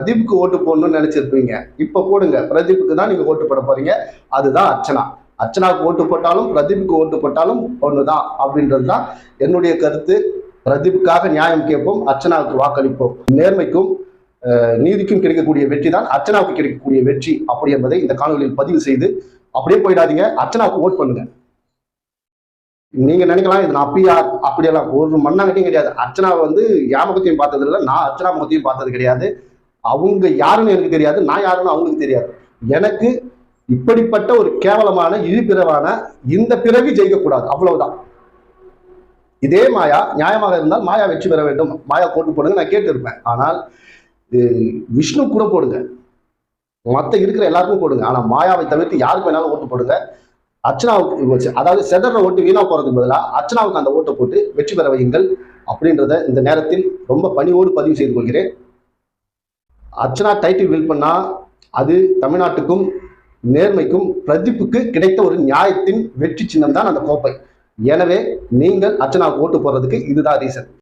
பிரதீப்புக்கு ஓட்டு போடணும்னு நினைச்சிருப்பீங்க. இப்ப போடுங்க. பிரதீப்க்கு தான் நீங்க ஓட்டு போட போறீங்க. அதுதான் அர்ச்சனா. அர்ச்சனாவுக்கு ஓட்டு போட்டாலும் பிரதீப்க்கு ஓட்டு போட்டாலும் ஒண்ணுதான் அப்படின்றது தான் என்னுடைய கருத்து. பிரதீப்புக்காக நியாயம் கேட்போம் அர்ச்சனாவுக்கு வாக்களிப்போம். நேர்மைக்கும் நீதிக்கும் கிடைக்கக்கூடிய வெற்றி தான் அர்ச்சனாவுக்கு கிடைக்கக்கூடிய வெற்றி அப்படி என்பதை இந்த காணொலியில் பதிவு செய்து அப்படியே போயிடாதீங்க. அர்ச்சனாவுக்கு ஓட் பண்ணுங்க. நீங்க நினைக்கலாம் இது நான் பிஆர் அப்படியெல்லாம் ஒரு மண்ணாங்கட்டியும் கிடையாது. அர்ச்சனா வந்து என் பார்த்தது இல்லை நான் அர்ச்சனா முகத்தையும் பார்த்தது கிடையாது. அவங்க யாருன்னு எனக்கு தெரியாது நான் யாருன்னு அவங்களுக்கு தெரியாது. எனக்கு இப்படிப்பட்ட ஒரு கேவலமான இழிபிறவான இந்த பிறவி ஜெயிக்கக்கூடாது அவ்வளவுதான். இதே மாயா நியாயமாக இருந்தால் மாயா வெற்றி பெற வேண்டும். மாயா போட்டு போடுங்க நான் கேட்டிருப்பேன். ஆனால் விஷ்ணு கூட போடுங்க. மற்ற இருக்கிற எல்லாருக்கும் போடுங்க. ஆனா மாயாவை தவிர்த்து யாருக்கு வேணாலும் ஓட்டு போடுங்க. அர்ச்சனாவுக்கு அதாவது செதற ஓட்டு வீணா போறதுக்கு பதிலாக அர்ச்சனாவுக்கு அந்த ஓட்டை போட்டு வெற்றி பெற வையுங்கள் அப்படின்றத இந்த நேரத்தில் ரொம்ப பணியோடு பதிவு செய்து கொள்கிறேன். அர்ச்சனா டைட்டில் வில் பண்ணா அது தமிழ்நாட்டுக்கும் நேர்மைக்கும் பிரதீப்புக்கு கிடைத்த ஒரு நியாயத்தின் வெற்றி சின்னம் தான் அந்த கோப்பை. எனவே நீங்கள் அர்ச்சனாவுக்கு ஓட்டு போடுறதுக்கு இதுதான் ரீசன்